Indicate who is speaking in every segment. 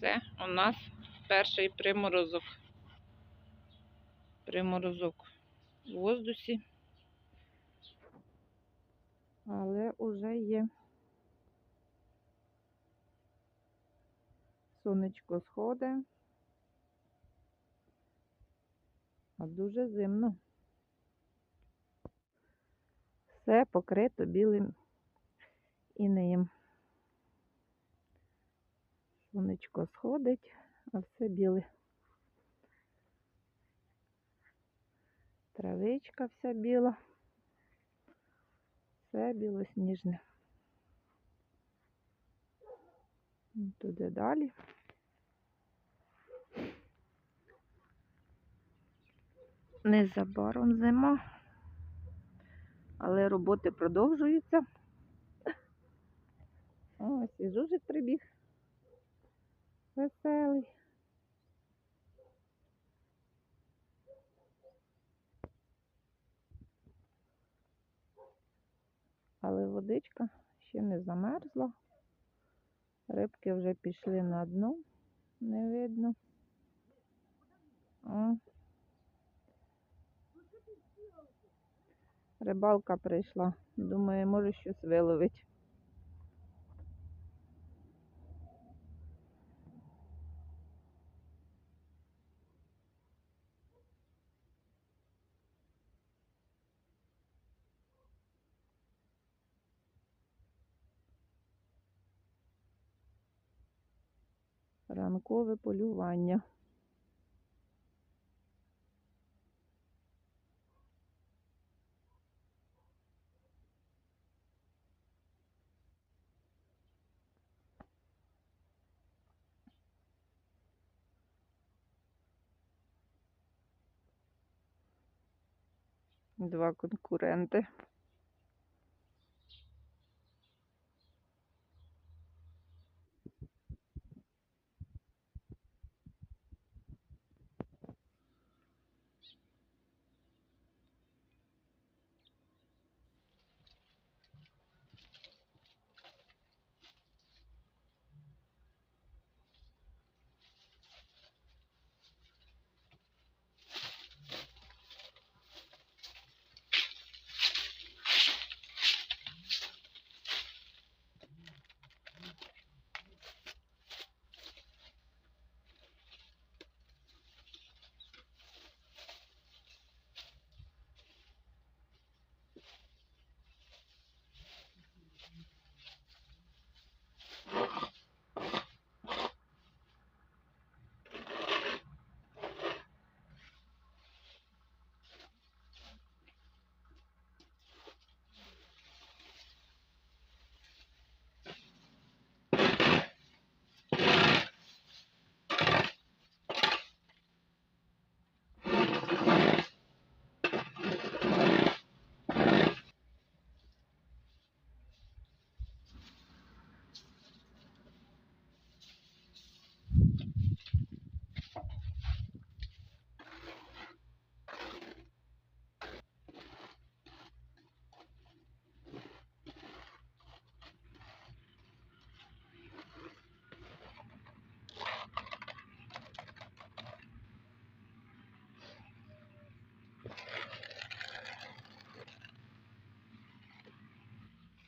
Speaker 1: Все, у нас перший приморозок. Приморозок в воздусі. Але уже є. Сонечко сходить. А дуже зимно. Все покрито білим інеєм. Сонечко сходить, а все біле. Травичка вся біла. Все білосніжне. Туди далі. Незабаром зима, але роботи продовжуються. Ось і жужик прибіг. Веселий. Але водичка ще не замерзла. Рибки вже пішли на дно, не видно. О. Рибалка прийшла. Думаю, може щось виловить. Ранкове полювання. Два конкуренти.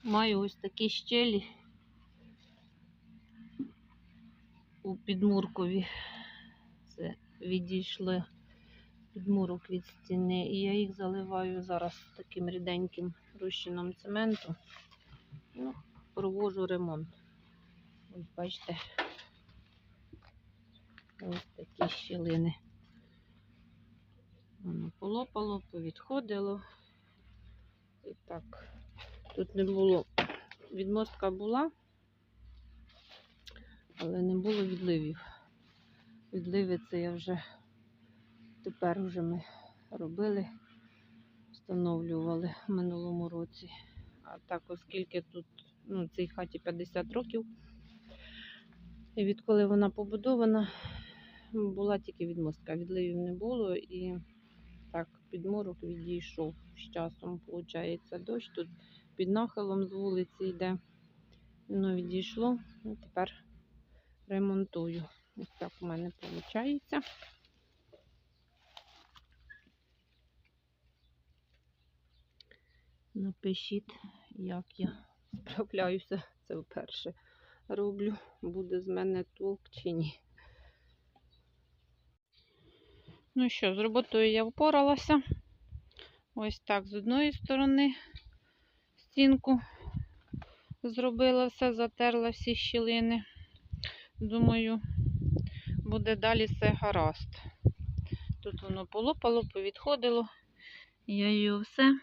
Speaker 1: Маю ось такі щелі у підмуркові. Це відійшли підмурок від стіни. І я їх заливаю зараз таким ріденьким розчином цементу. Ну, провожу ремонт. Ось бачите. Ось такі щілини. Воно полопало, повідходило. І так. Тут не було, відмостка була, але не було відливів. Відливи це я вже тепер вже ми робили, встановлювали в минулому році. А так, оскільки тут ну, цій хаті 50 років, і відколи вона побудована, була тільки відмостка, відливів не було і так, підморок відійшов з часом, виходить, дощ тут під нахилом з вулиці йде. Воно відійшло, і тепер ремонтую. Ось так у мене виходить. Напишіть, як я справляюся. Це вперше роблю. Буде з мене толк чи ні. Ну що, з роботою я впоралася. Ось так з одної сторони стінку зробила все, затерла всі щілини. Думаю, буде далі все гаразд. Тут воно полопало, повідходило. Я його все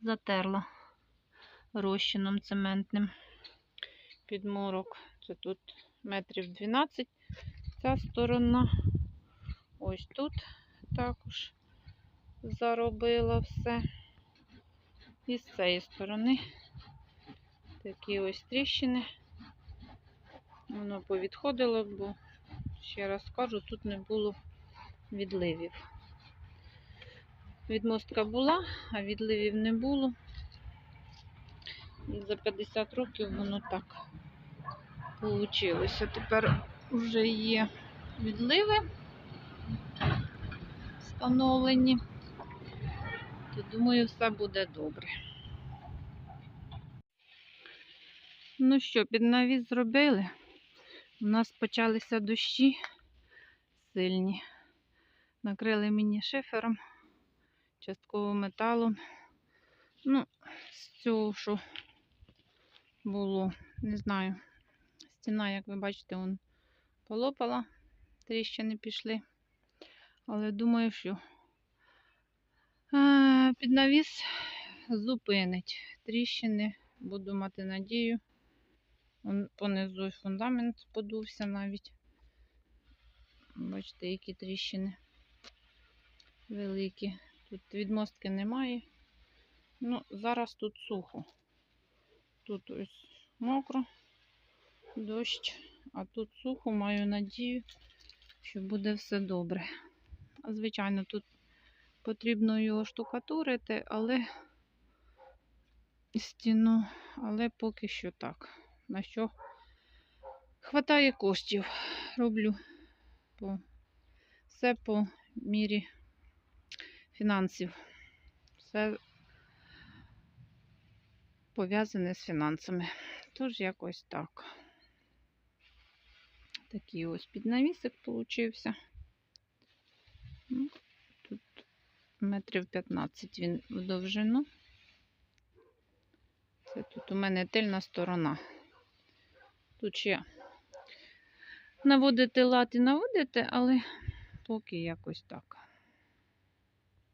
Speaker 1: затерла розчином цементним підморок. Це тут метрів 12. Ця сторона. Ось тут також заробила все. І з цієї сторони такі ось тріщини. Воно повідходило, бо, ще раз кажу, тут не було відливів. Відмостка була, а відливів не було. І за 50 років воно так вийшло. Тепер вже є відливи встановлені. То думаю, все буде добре. Ну що, під навіс зробили. У нас почалися дощі сильні. Накрили мені шифером, частково металом. Ну, з цього, що було, не знаю. Стіна, як ви бачите, вон полопала, тріщини пішли. Але думаю, що е, під навіс зупинить тріщини. Буду мати надію. Он понизу фундамент подувся навіть. Бачите, які тріщини великі. Тут відмостки немає. Ну, зараз тут сухо. Тут ось мокро, дощ, а тут сухо, маю надію, що буде все добре. Звичайно, тут потрібно його штукатурити, але стіну, але поки що так. На що хватає коштів. Роблю по, все по мірі фінансів. Все пов'язане з фінансами. Тож якось так. Такий ось піднавісик получився. Метрів 15 він в довжину. Це тут у мене тильна сторона. Тут ще наводити лад і наводити, але поки якось так.